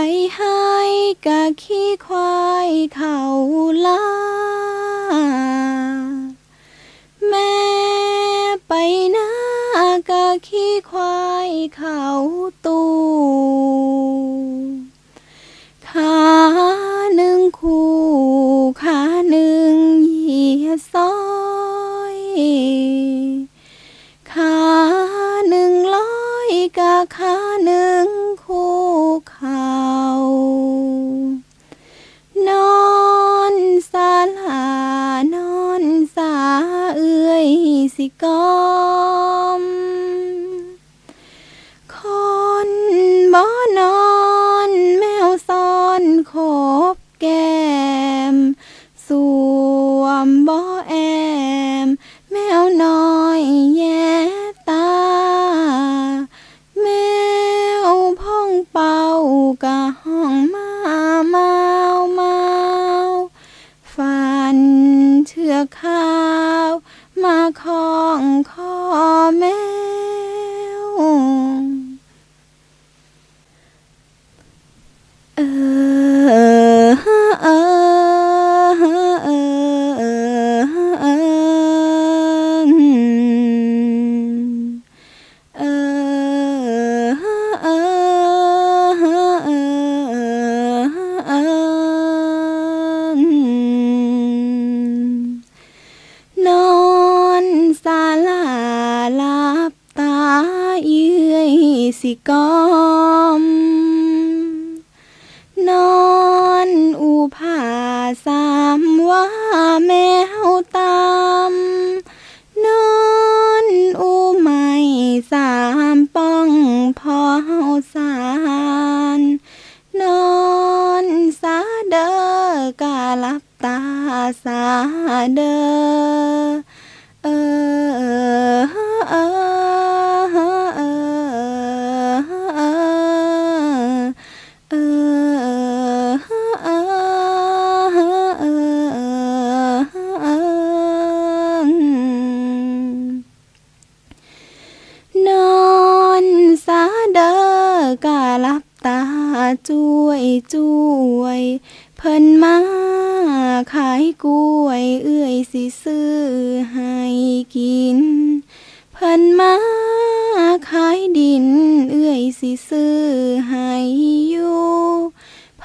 ไปให้กะขี้ควายเขาลาแม่ไปนากะขี้ควายเขาตู 跟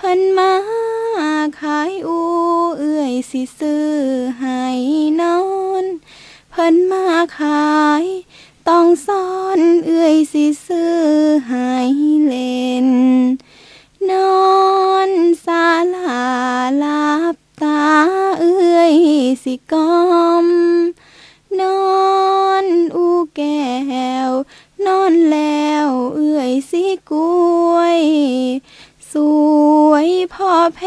พิ่นมาขายอูเอื่อยสิซื้อให้นอน เพิ่นมาขาย ต้องซ่อนเอื่อยสิซื้อให้เล่น นอนซาลาลับตาเอื่อยสิกอม นอนอูแก้วนอนแล้วเอื่อยสิกล้วย สวยพ่อเพ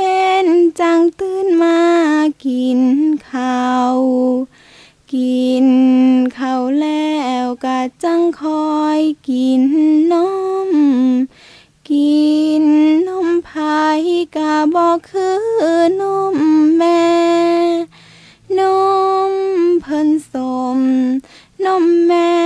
นจังตื่นมากินข้าว กินข้าวแล้วก็จังคอยกินนม กินนมพายกะบอกคือนมแม่ นมเพิ่นสม นมแม่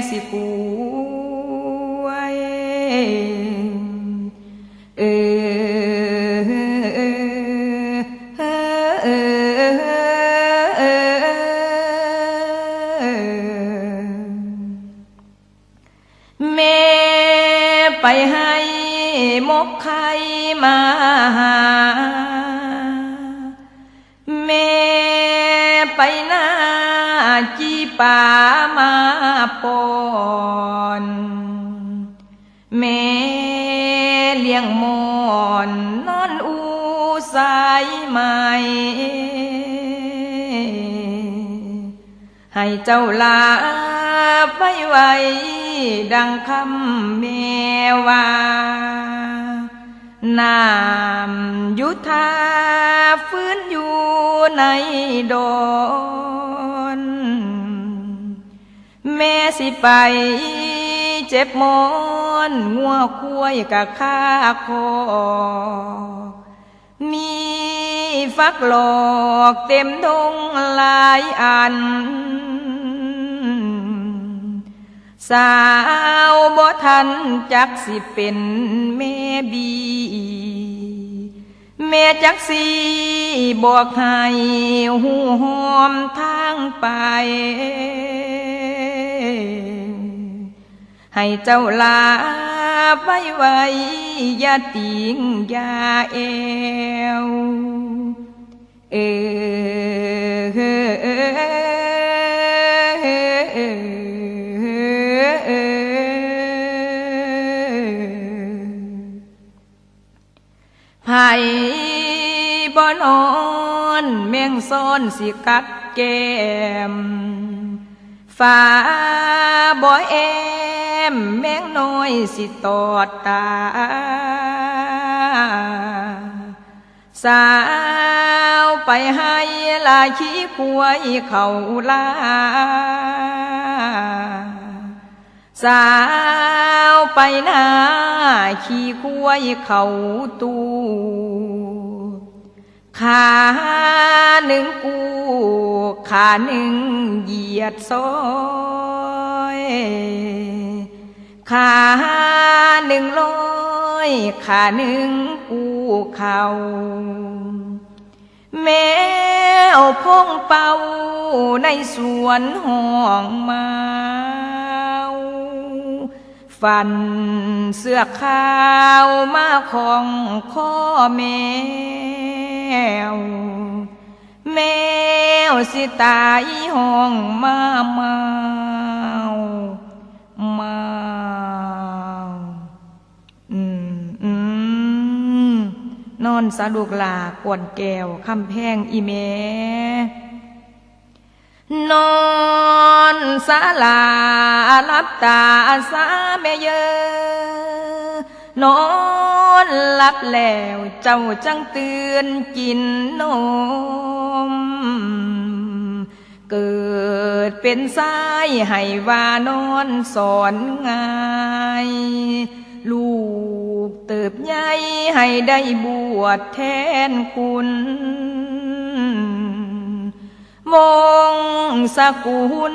فاسقون ให้เจ้าลาไปไว้ดังคำแม่วาน้ำยุทธาฟื้นอยู่ในดอนแม่สิไปเจ็บมอนงัวควายกะข้าคอมี ฟักหลอกเต็มดงหลายอัน สาวบ่ทันจักสิเป็นแม่บี แม่จักสิบอกให้หูหอมทางไปให้เจ้าลา ไว้ไว้อย่าติงอย่าเอวเอไผบ่นอนแมงซ้อนสิกัดแก้มฟ้าบ่แอ มแมงน้อยสิตอดตา สาวไปให้ลายขี้ควยเขาลา สาวไปหน้าขี้ควยเขาตูขาหนึ่งกูขาหนึ่งเหยียดซอย ขาหนึ่งลอยขาหนึ่งกูเขาแมวพงเป่าในสวนห้องไมาฟันเสื้อขาวมาของข้อแมว แมวสิตายห้องมาเมา มาอืมอืมนอนสะลูกลากวนแก้วคำแพงอีเมนอนสาลาลับตาสาแม่เยอนอนหลับแล้วเจ้าจังเตือนกินนม เกิดเป็นสายให้วานอนสอนง่ายลูกเติบใหญ่ให้ได้บวชแทนคุณวงสกุล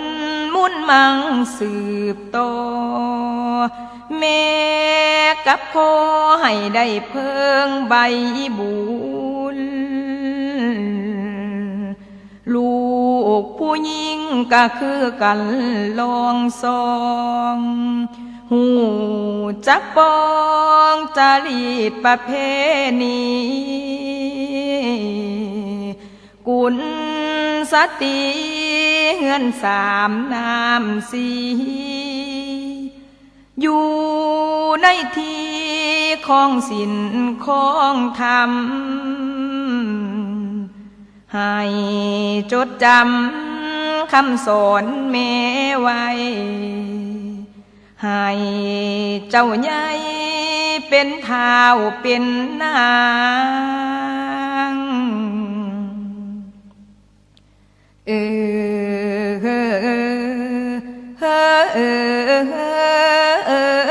มุ่นมังสืบต่อแม่กับพ่อให้ได้เพิ่งใบบุญลูก ผู้หญิงก็คือกันลองซองหูจักปองจารีตประเพณีกุลสติเฮือนสามนามสีอยู่ในที่ของศิลของธรรม ให้จดจำคำสอนแม่ไว้ ให้เจ้าใหญ่เป็นเท้าเป็นนางเออเออเออเออ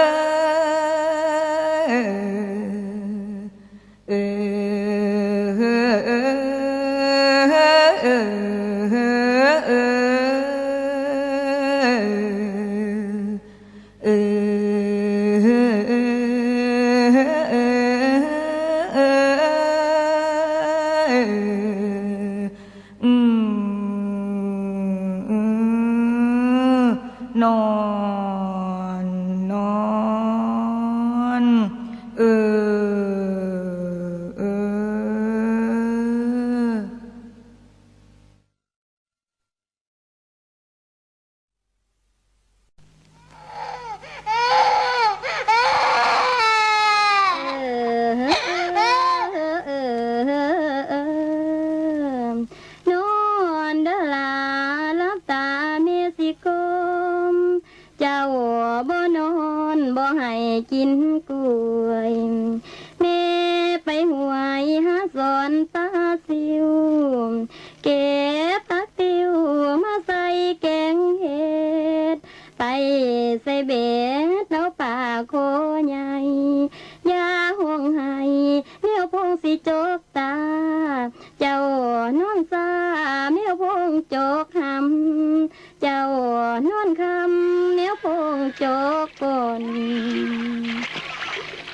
กก่อน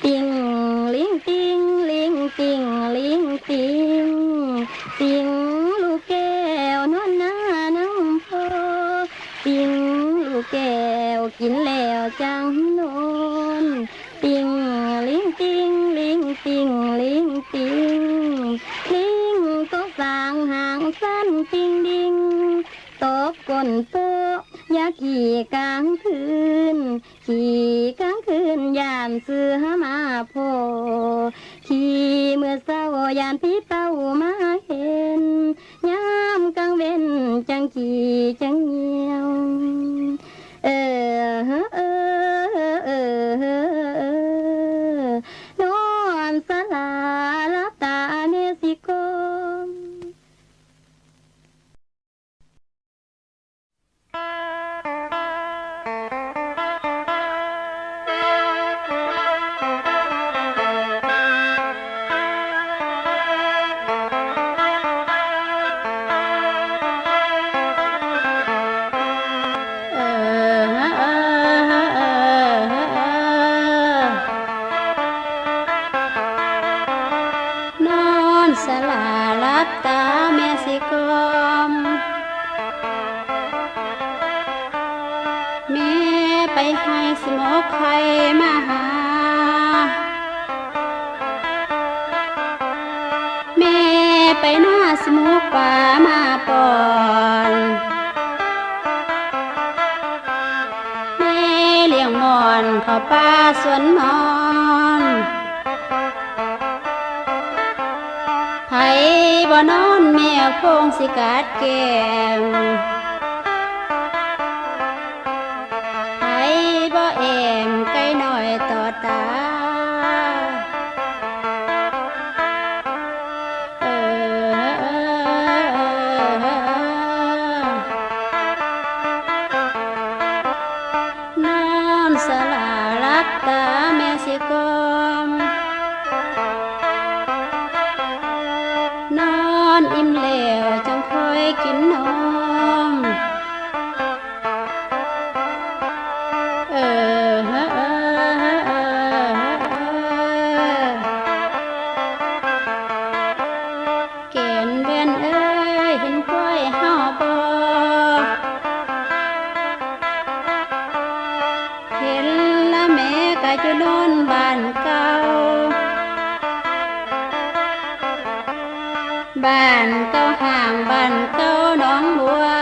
ติงลิงติงลิงติงลิงติงติงลูกแก้วนอนหน้าน้ำพอติงลูกแก้วกินแล้วจังนอนติงลิงติงลิงติงลิงติงลิงก็สร้างหางสั้นติงดิงตบก้นโต๊ะอยาขี่กลางคืน ขี่กลางคืนยามเสือมาโพขี่เมื่อเศร้ายามพี่เป้ามาเห็นยามกลางเว้นจังขี่จังเงียว เออเออเออ ไผบ่นอนแม่คงสิกัดแก้ม แม่ก็จะนอนบ้านเก่า บ้านเก่าห่างบ้านเก่าหน้องบัว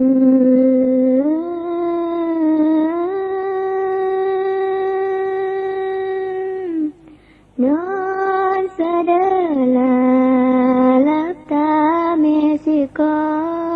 Nor sadala lata mesikon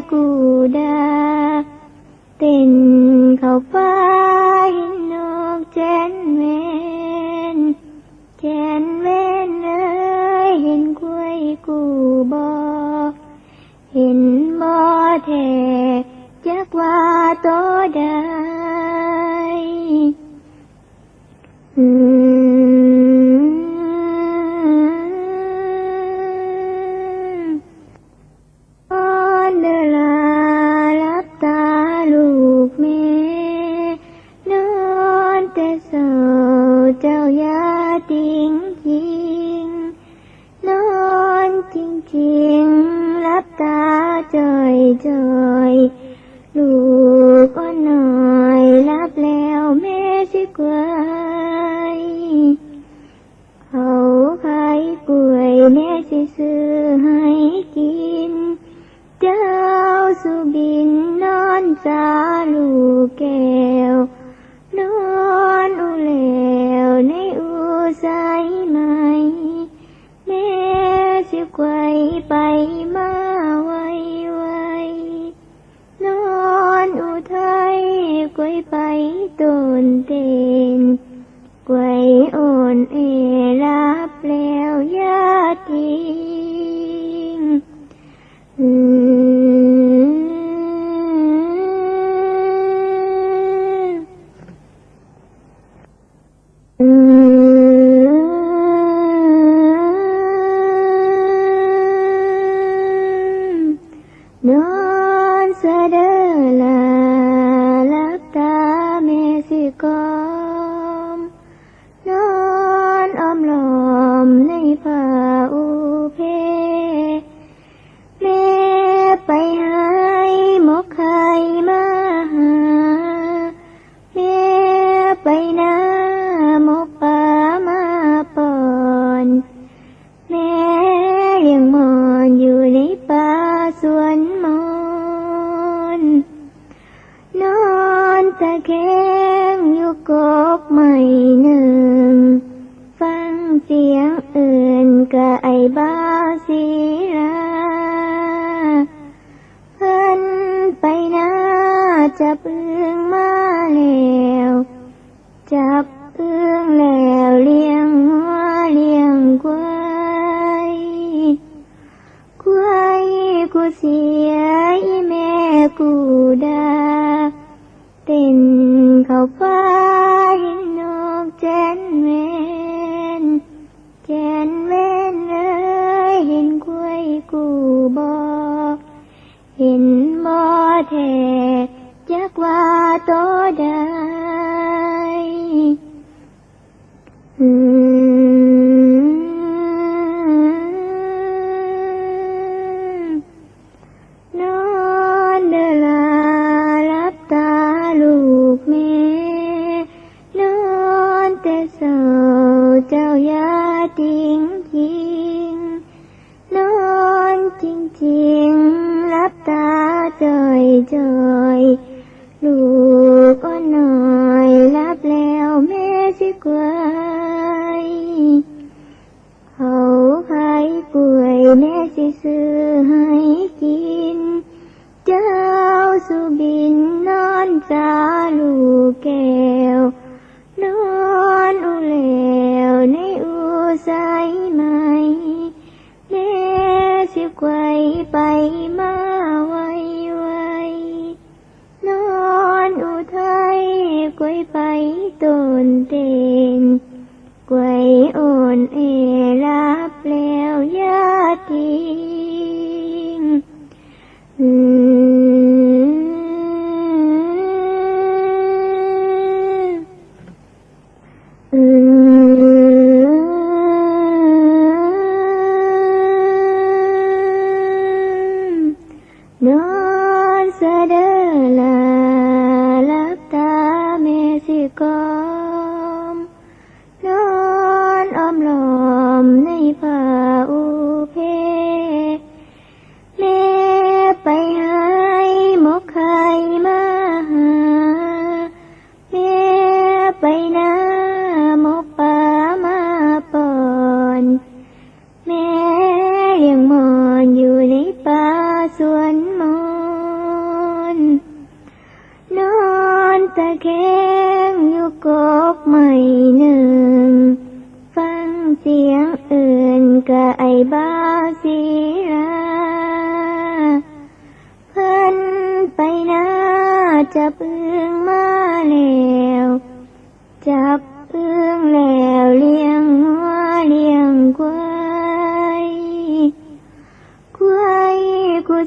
cô Places. เสียแม่กูดาเต้นเขาฟ้าเห็นนกแจนเมนแจนเมนเอ้ยเห็นกล้วยกูบอเห็นบอแทจักว่าโตใด Genesis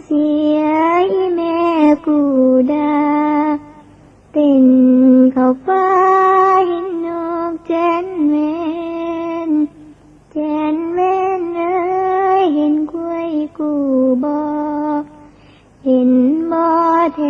เสียแม่กูดาเต็นเขาฟ้าเห็นนกแจนแมนแจนแมนเอ้ยเห็นกล้วยกูบอเห็นบอแท